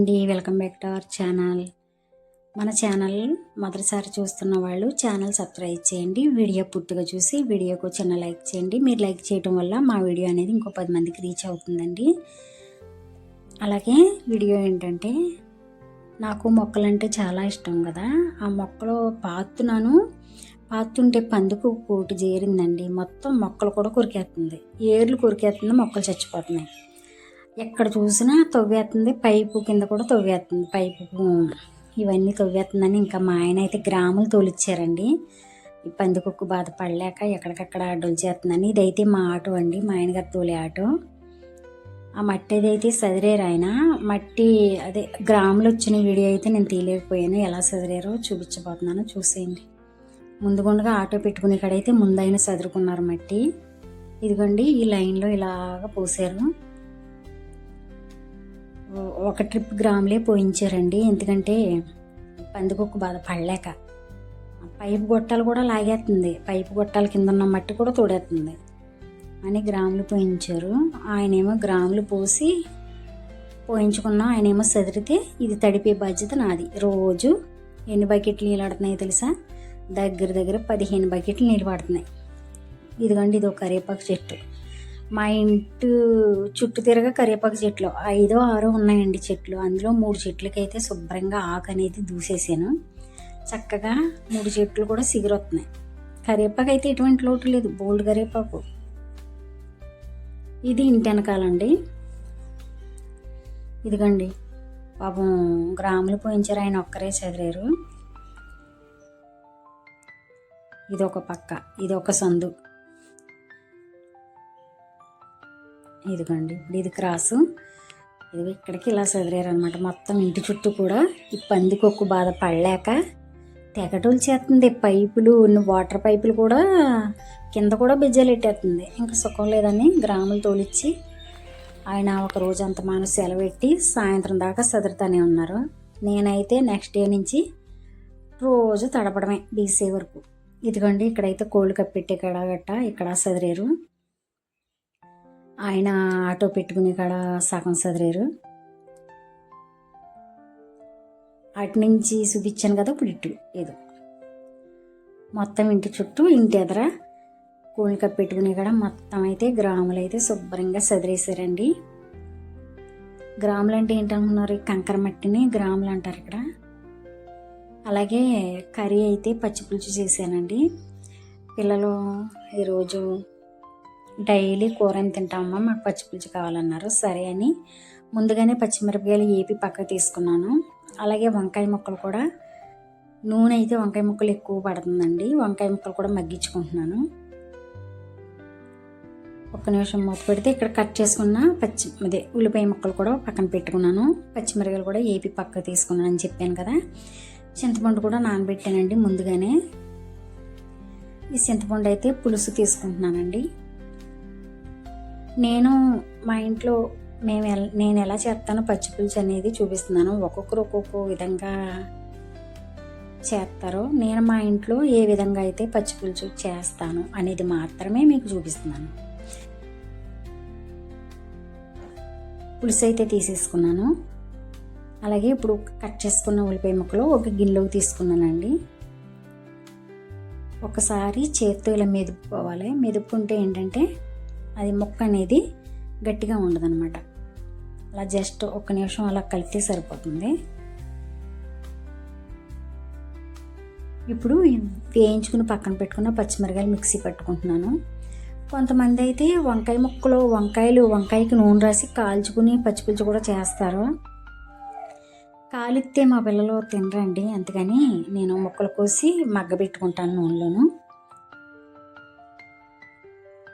అండి welcome back to our channel. మన channel మొదటిసారి చూస్తున్న వాళ్ళు ఛానల్ సబ్స్క్రైబ్ చేయండి వీడియో పూర్తిగా చూసి వీడియోకు చిన్న లైక్ చేయండి. మీరు లైక్ చేయడం వల్ల మా వీడియో అనేది ఇంకో పది మందికి రీచ్ అవుతుందండి. అలాగే వీడియో ఏంటంటే నాకు మొక్కలంటే చాలా ఇష్టం కదా. ఆ మొక్కలు పాతున్నాను. పాతుంటే పందుకు కోటి చేరిందండి మొత్తం మొక్కలు కూడా కొరికేస్తుంది. ఏర్లు కొరికేస్తుంది మొక్కలు చచ్చిపోతున్నాయి. ఎక్కడ చూసినా తవ్వేస్తుంది పైపు కింద కూడా తవ్వేస్తుంది పైపు. ఇవన్నీ తవ్వేస్తుందని ఇంకా మా ఆయన అయితే గ్రాములు తోలిచ్చారండి. ఈ పందికొక్కు కుక్కు బాధపడలేక ఎక్కడికక్కడ అడ్డులు చేస్తుందని ఇదైతే మా ఆటో అండి మా ఆయన గారు తోలే ఆటో. ఆ మట్టి అయితే సదిరేరు ఆయన మట్టి అదే గ్రాములు వచ్చిన వీడియో అయితే నేను తీయలేకపోయాను. ఎలా సదిరారో చూపించబోతున్నాను చూసేయండి. ముందుగుండగా ఆటో పెట్టుకునే కాడైతే ముందైనా సదురుకున్నారు మట్టి. ఇదిగోండి ఈ లైన్లో ఇలాగ పోసారు ఒక ట్రిప్ గ్రాములే పోయించారండి. ఎందుకంటే పందికొక్కు బాధ పడలేక. పైపు గొట్టాలు కూడా లాగేస్తుంది పైపు గొట్టాల కింద ఉన్న మట్టి కూడా తోడేస్తుంది అని గ్రాములు పోయించారు. ఆయనేమో గ్రాములు పోసి పోయించుకున్నాం ఆయనేమో సదిరితే ఇది తడిపే బాధ్యత నాది. రోజు ఎన్ని బకెట్లు నీళ్ళు పడుతున్నాయో తెలుసా? దగ్గర దగ్గర పదిహేను బకెట్లు నీళ్ళు పడుతున్నాయి ఇదిగోండి ఇది ఒక కరివేపాకు చెట్టు. మా ఇంటి చుట్టూ తిరగ కరివేపాకు చెట్లు ఐదో ఆరో ఉన్నాయండి చెట్లు. అందులో మూడు చెట్లకైతే శుభ్రంగా ఆకు అనేది దూసేసాను. చక్కగా మూడు చెట్లు కూడా సిగురొస్తున్నాయి కరివేపాకు అయితే ఎటువంటి లోటు లేదు. బోల్డ్ కరివేపాకు. ఇది ఇంటి వెనకాలండి. ఇదిగండి. పాపం గ్రాములు పోయించారు. ఆయన ఒక్కరే చదివారు ఇది ఒక పక్క. ఇది ఒక సందు. ఇదిగోండి ఇప్పుడు ఇది క్రాసు. ఇది ఇక్కడికి ఇలా అనమాట మొత్తం ఇంటి చుట్టూ కూడా ఈ పందికొక్కు బాధ పడలేక తెగటోలు చేస్తుంది. పైపులు వాటర్ పైపులు కూడా కింద కూడా బిజ్జలు ఎట్టేస్తుంది. ఇంకా సుఖం లేదని గ్రాములు తోలిచ్చి ఆయన ఒక రోజు అంత మనసు సెలవెట్టి సాయంత్రం దాకా సదురుతానే ఉన్నారు. నేనైతే నెక్స్ట్ డే నుంచి రోజు తడపడమే బీసీ వరకు. ఇదిగోండి ఇక్కడైతే కోళ్ళు కప్పెట్టే కడ గట్ట ఇక్కడ సదిరేరు. ఆయన ఆటో పెట్టుకుని కాడ సగం చదిరారు అటు నుంచి చూపించాను కదా ఇప్పుడు ఇటు ఏదో. మొత్తం ఇంటి చుట్టూ ఇంటి ఎదర కోళ్ళు కప్పెట్టుకునే కాడ మొత్తం అయితే గ్రాములు అయితే శుభ్రంగా చదిరేశారండి గ్రాములు అంటే ఏంటనుకున్నారు? కంకర మట్టిని గ్రాములు అంటారు ఇక్కడ. అలాగే కర్రీ అయితే పచ్చిపులుసు చేశానండి. పిల్లలు ఈరోజు డైలీ కూర ఏం తింటామమ్మా? మాకు పచ్చిపులుసు కావాలన్నారు. సరే అని ముందుగానే పచ్చిమిరపకాయలు ఏపి పక్కకు తీసుకున్నాను. అలాగే వంకాయ ముక్కలు కూడా నూనె అయితే వంకాయ ముక్కలు ఎక్కువ పడుతుందండి. వంకాయ ముక్కలు కూడా మగ్గించుకుంటున్నాను. ఒక్క నిమిషం మూత పెడితే ఇక్కడ కట్ చేసుకున్న పచ్చి అదే ఉల్లిపాయ ముక్కలు కూడా పక్కన పెట్టుకున్నాను. పచ్చిమిరపకాయలు కూడా ఏపి పక్క తీసుకున్నాను అని చెప్పాను కదా. చింతపండు కూడా నానబెట్టానండి ముందుగానే. ఈ చింతపండు అయితే పులుసు తీసుకుంటున్నానండి. నేను మా ఇంట్లో మేము నేను ఎలా చేస్తానో పచ్చి పులుసు అనేది చూపిస్తున్నాను. ఒక్కొక్కరు ఒక్కొక్క విధంగా చేస్తారో. నేను మా ఇంట్లో ఏ విధంగా అయితే పచ్చి పులుసు చేస్తాను అనేది మాత్రమే మీకు చూపిస్తున్నాను. పులుసు అయితే తీసేసుకున్నాను. అలాగే ఇప్పుడు కట్ చేసుకున్న ఉల్లిపాయ ముక్కలు ఒక గిన్నెలోకి తీసుకున్నానండి. ఒకసారి చేతితో ఇలా మెదుపుకోవాలి. మెదుపుకుంటే ఏంటంటే అది ముక్క అనేది గట్టిగా ఉండదన్నమాట. అలా జస్ట్ ఒక్క నిమిషం అలా కలిపితే సరిపోతుంది. ఇప్పుడు వేయించుకుని పక్కన పెట్టుకున్న పచ్చిమిరకాయలు మిక్సీ పట్టుకుంటున్నాను. కొంతమంది అయితే వంకాయ ముక్కలు వంకాయలు వంకాయకి నూనె రాసి కాల్చుకుని పచ్చిపులుసు కూడా చేస్తారు. కాలిస్తే మా పిల్లలు తినరండి అందుకని నేను ముక్కలు కోసి మగ్గబెట్టుకుంటాను నూనెలోను.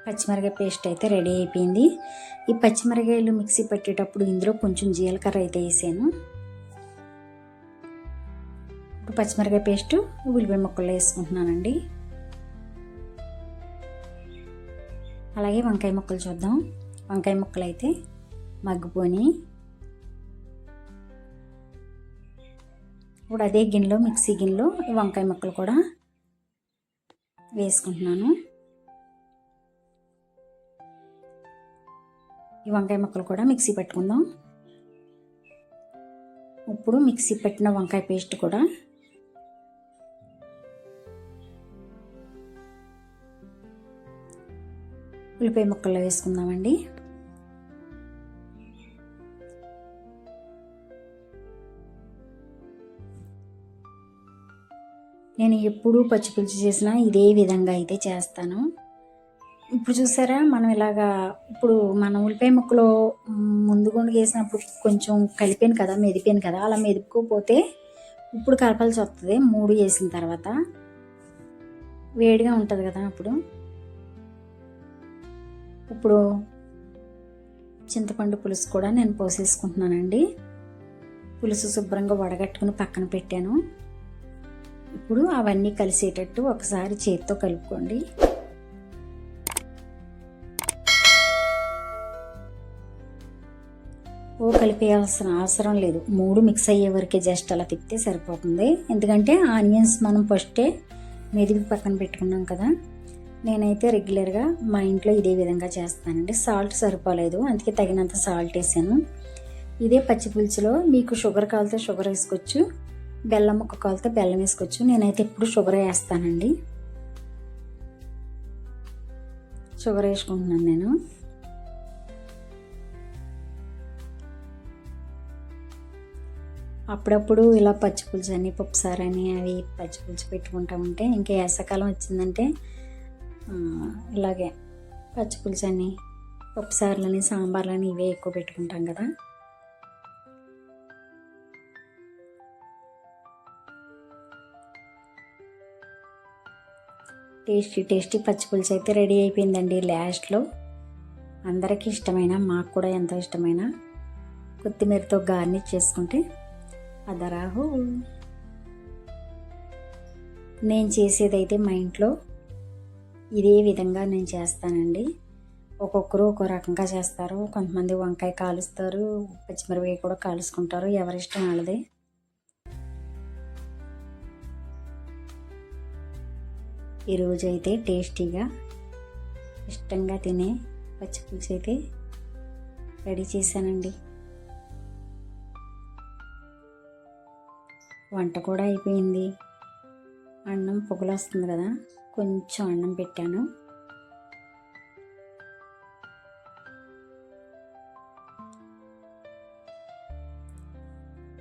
పచ్చిమిరకాయ పేస్ట్ అయితే రెడీ అయిపోయింది. ఈ పచ్చిమిరకాయలు మిక్సీ పెట్టేటప్పుడు ఇందులో కొంచెం జీలకర్ర అయితే వేసాను. ఇప్పుడు పచ్చిమిరకాయ పేస్ట్ ఉల్లిపాయ ముక్కలు వేసుకుంటున్నానండి. అలాగే వంకాయ ముక్కలు చూద్దాం. వంకాయ ముక్కలు అయితే మగ్గిపోని ఇప్పుడు అదే గిన్నెలో మిక్సీ గిన్నెలో వంకాయ ముక్కలు కూడా వేసుకుంటున్నాను. ఈ వంకాయ ముక్కలు కూడా మిక్సీ పెట్టుకుందాం. ఇప్పుడు మిక్సీ పెట్టిన వంకాయ పేస్ట్ కూడా ఉల్లిపాయ ముక్కల్లో వేసుకుందామండి. నేను ఎప్పుడూ పచ్చిపులుసు చేసినా ఇదే విధంగా అయితే చేస్తాను. ఇప్పుడు చూసారా మనం ఇలాగా ఇప్పుడు మన ఉల్లిపాయ ముక్కలో ముందు గుండు వేసినప్పుడు కొంచెం కలిపాను కదా మెదిపాను కదా అలా మెదుపుకోపోతే ఇప్పుడు కలపాల్సి వస్తుంది. మూడు వేసిన తర్వాత వేడిగా ఉంటుంది కదా అప్పుడు. ఇప్పుడు చింతపండు పులుసు కూడా నేను పోసేసుకుంటున్నానండి. పులుసు శుభ్రంగా వడగట్టుకుని పక్కన పెట్టాను. ఇప్పుడు అవన్నీ కలిసేటట్టు ఒకసారి చేతితో కలుపుకోండి. ఎక్కువ కలిపేయాల్సిన అవసరం లేదు. మూడు మిక్స్ అయ్యే వరకే జస్ట్ అలా తిప్పితే సరిపోతుంది. ఎందుకంటే ఆనియన్స్ మనం ఫస్టే మెదిపి పక్కన పెట్టుకున్నాం కదా. నేనైతే రెగ్యులర్గా మా ఇంట్లో ఇదే విధంగా చేస్తానండి. సాల్ట్ సరిపోలేదు. అందుకే తగినంత సాల్ట్ వేసాను. ఇదే పచ్చిపులుచులో మీకు షుగర్ కావాలితే షుగర్ వేసుకోవచ్చు. బెల్లం ముక్క కావాలితే బెల్లం వేసుకోవచ్చు. నేనైతే ఎప్పుడు షుగర్ వేస్తానండి. షుగర్ వేసుకుంటున్నాను నేను. అప్పుడప్పుడు ఇలా పచ్చి పులుసు అని పప్పుసారు అని అవి పచ్చి పులుసు పెట్టుకుంటా ఉంటే ఇంకా వేసవకాలం వచ్చిందంటే ఇలాగే పచ్చి పులుసు అని పప్పుసారులని సాంబార్లని ఇవే ఎక్కువ పెట్టుకుంటాం కదా. టేస్టీ టేస్టీ పచ్చి పులుసు అయితే రెడీ అయిపోయిందండి లాస్ట్లో. అందరికీ ఇష్టమైన మాకు కూడా ఎంతో ఇష్టమైన కొత్తిమీరతో గార్నిష్ చేసుకుంటే అదరాహు నేను చేసేదైతే మా ఇంట్లో ఇదే విధంగా నేను చేస్తానండి. ఒక్కొక్కరు ఒక్కో రకంగా చేస్తారు. కొంతమంది వంకాయ కాలుస్తారు. పచ్చిమిరపకాయ కూడా కాలుసుకుంటారు. ఎవరిష్టం వాళ్ళది. ఈరోజు అయితే టేస్టీగా ఇష్టంగా తినే పచ్చిపులుసు అయితే రెడీ చేశానండి. వంట కూడా అయిపోయింది. అన్నం పొగలు వస్తుంది కదా కొంచెం అన్నం పెట్టాను.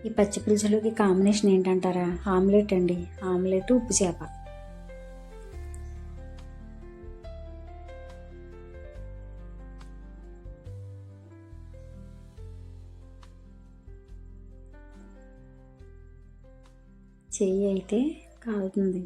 ఈ పచ్చి పులుసులోకి కాంబినేషన్ ఏంటంటారా? ఆమ్లెట్ అండి. ఆమ్లెట్ ఉప్పు చేప. చెయ్యి అయితే కాలుతుంది.